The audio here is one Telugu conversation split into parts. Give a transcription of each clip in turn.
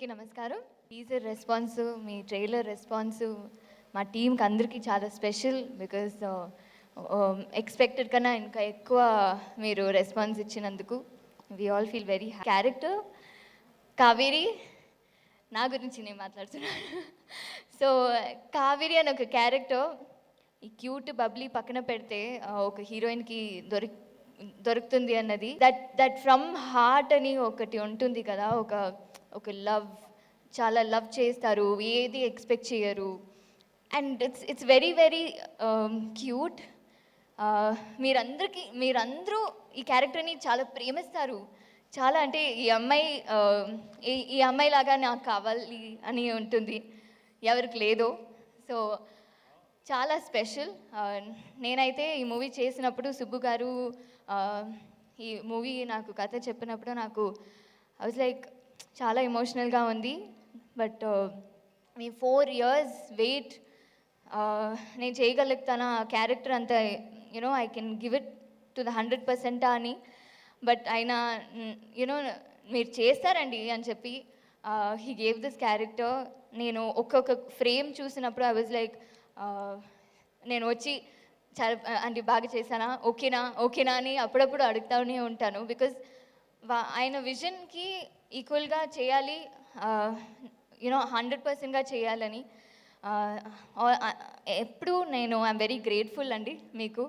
కి నమస్కారం. టీజర్ రెస్పాన్స్ మీ ట్రైలర్ రెస్పాన్స్ మా టీంకి అందరికీ చాలా స్పెషల్ బికాస్ ఎక్స్పెక్టెడ్ కన్నా ఇంకా ఎక్కువ మీరు రెస్పాన్స్ ఇచ్చినందుకు we all feel very character Kaveri నా గురించి నేను మాట్లాడుతున్నాను సో కావేరి అని ఒక క్యారెక్టర్ ఈ క్యూట్ బబ్లీ పక్కన పెడితే ఒక హీరోయిన్కి దొరికి దొరుకుతుంది అన్నది. దట్ దట్ ఫ్రమ్ హార్ట్ అని ఒకటి ఉంటుంది కదా ఒక ఒక లవ్ చాలా లవ్ చేస్తారు ఏది ఎక్స్పెక్ట్ చేయరు. And it's it's very very cute. మీరందరికీ మీరందరూ ఈ క్యారెక్టర్ని చాలా ప్రేమిస్తారు. చాలా అంటే ఈ అమ్మాయి ఈ ఈ అమ్మాయి లాగా నాకు కావాలి అని ఉంటుంది. ఎవరికి లేదో. సో చాలా స్పెషల్. నేనైతే ఈ మూవీ చేసినప్పుడు సుబ్బు గారు ఈ మూవీ నాకు కథ చెప్పినప్పుడు నాకు ఐ వాజ్ లైక్ చాలా ఎమోషనల్గా ఉంది. బట్ మీ ఫోర్ ఇయర్స్ వెయిట్ నేను చేయగలుగుతాను ఆ క్యారెక్టర్ అంత you know I can give it to the hundred పర్సెంటా అని. బట్ ఆయన యునో మీరు చేస్తారండి అని చెప్పి హీ గేవ్ దిస్ క్యారెక్టర్ నేను ఒక్కొక్క ఫ్రేమ్ చూసినప్పుడు ఐ వాజ్ లైక్ నేను వచ్చి చాలా అంటే బాగా చేశానా? ఓకేనా? ఓకేనా అని అప్పుడప్పుడు అడుగుతానే ఉంటాను. బికాజ్ ఆయన విజన్కి ఈక్వల్గా చేయాలి యూనో హండ్రెడ్ పర్సెంట్గా చేయాలని ఎప్పుడు నేను ఐఎమ్ వెరీ గ్రేట్ఫుల్ అండి మీకు.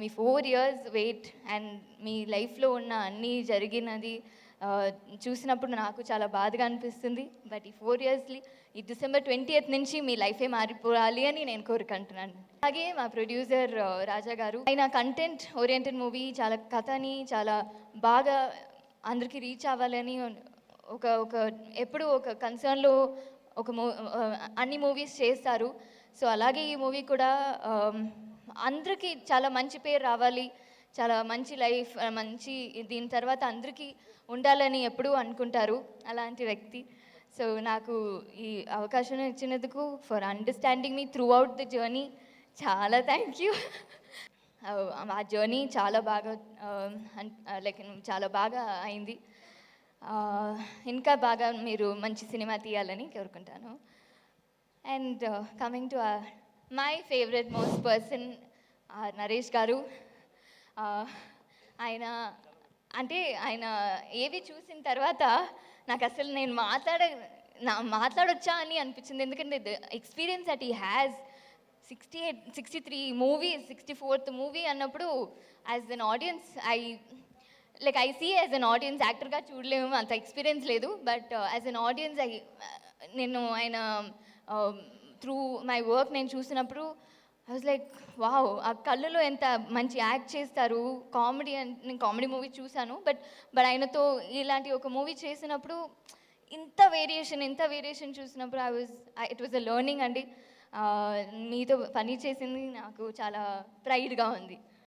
మీ ఫోర్ ఇయర్స్ వెయిట్ అండ్ మీ లైఫ్లో ఉన్న అన్నీ జరిగినది చూసినప్పుడు నాకు చాలా బాధగా అనిపిస్తుంది. బట్ ఈ ఫోర్ ఇయర్స్లీ ఈ డిసెంబర్ ట్వంటీ ఎయిత్ నుంచి మీ లైఫే మారిపోవాలి అని నేను కోరుకుంటున్నాను. అలాగే మా ప్రొడ్యూసర్ రాజా గారు ఆయన కంటెంట్ ఓరియంటెడ్ మూవీ చాలా కథని చాలా బాగా అందరికీ రీచ్ అవ్వాలని ఒక ఒక ఎప్పుడు ఒక కన్సర్న్లో ఒక మూ అన్ని మూవీస్ చేస్తారు. సో అలాగే ఈ మూవీ కూడా అందరికీ చాలా మంచి పేరు రావాలి చాలా మంచి లైఫ్ మంచి దీని తర్వాత అందరికీ ఉండాలని ఎప్పుడూ అనుకుంటారు అలాంటి వ్యక్తి. సో నాకు ఈ అవకాశం ఇచ్చినందుకు ఫర్ అండర్స్టాండింగ్ మీ త్రూ అవుట్ ద జర్నీ చాలా థ్యాంక్ యూ ఆ జర్నీ చాలా బాగా um, లైక్ uh, చాలా బాగా అయింది. ఇంకా బాగా మీరు మంచి సినిమా తీయాలని కోరుకుంటాను. And uh, coming to my favourite most person Naresh garu ఆయన అంటే ఆయన ఏవి చూసిన తర్వాత నాకు అసలు నేను మాట్లాడ నా మాట్లాడొచ్చా అని అనిపించింది. ఎందుకంటే ఎక్స్పీరియన్స్ దట్ ఈ has sixty eight sixty three movie sixty fourth movie అన్నప్పుడు as an audience I like I see as an audience యాక్టర్గా చూడలేము అంత ఎక్స్పీరియన్స్ లేదు. But as an audience I నేను ఆయన um, త్రూ మై వర్క్ నేను చూసినప్పుడు ఐ వాజ్ లైక్ వావ్ ఆ కళ్ళులో ఎంత మంచి యాక్ట్ చేస్తారు. కామెడీ నేను కామెడీ మూవీ చూశాను. బట్ బట్ ఆయనతో ఇలాంటి ఒక మూవీ చేసినప్పుడు ఇంత వేరియేషన్ ఇంత వేరియేషన్ చూసినప్పుడు I was it was a learning అండి. మీతో పని చేసింది నాకు చాలా ప్రైడ్గా ఉంది.